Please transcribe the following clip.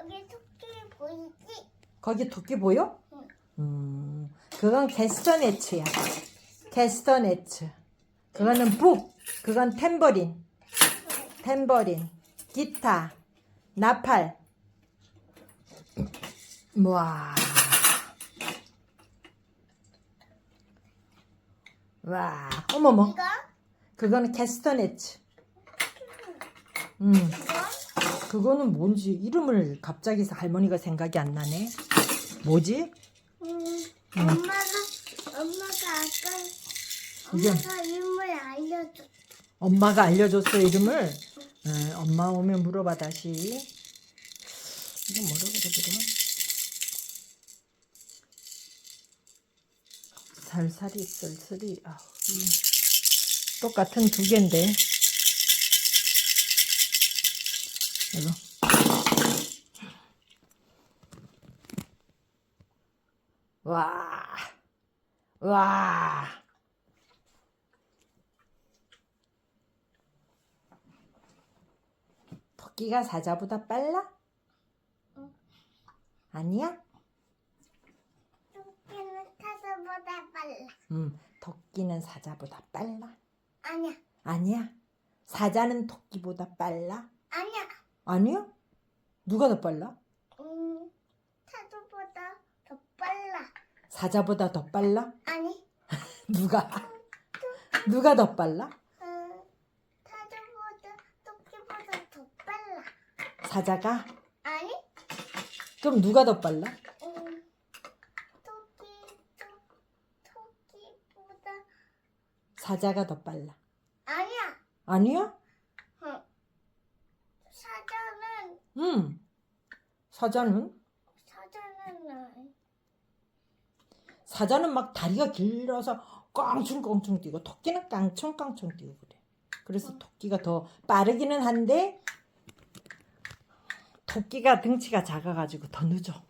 여기 토끼 보이지? 거기 토끼 보여? 응. 음, 그건 캐스터네츠야. 캐스터네츠. 그거는 북. 그건 탬버린. 탬버린. 기타. 나팔. 와. 와. 어머머. 이거? 그거는 캐스터네츠. 음. 그거는 뭔지 이름을 갑자기 할머니가 생각이 안 나네. 뭐지? 음, 엄마가 엄마가 아까 이게- 엄마가 이름을 알려줘. 엄마가 알려줬어 이름을. 에, 엄마 오면 물어봐 다시. 이거 뭐라고 그러더라? 살살이 쓸쓸이. 아우, 이 똑같은 두 개인데. 이거. 와. 와. 토끼가 사자보다 빨라? 응. 아니야? 토끼는 타자보다 빨라. 음, 토끼는 사자보다 빨라? 아니야, 아니야. 사자는 토끼보다 빨라? 아니야. 아니야? 누가 더 빨라? 음, 타자보다 더 빨라. 사자보다 더 빨라? 아니, 누가? 누가 더 빨라? 음, 타자보다 토끼보다 더 빨라. 사자가? 아니, 그럼 누가 더 빨라? 음, 토끼, 토, 토끼보다 사자가 더 빨라. 아니야. 아니야? 응. 음. 사자는? 사자는 사자는 막 다리가 길어서 깡충깡충 뛰고 토끼는 깡충깡충 뛰고 그래. 그래서 토끼가 더 빠르기는 한데 토끼가 등치가 작아가지고 더 늦어.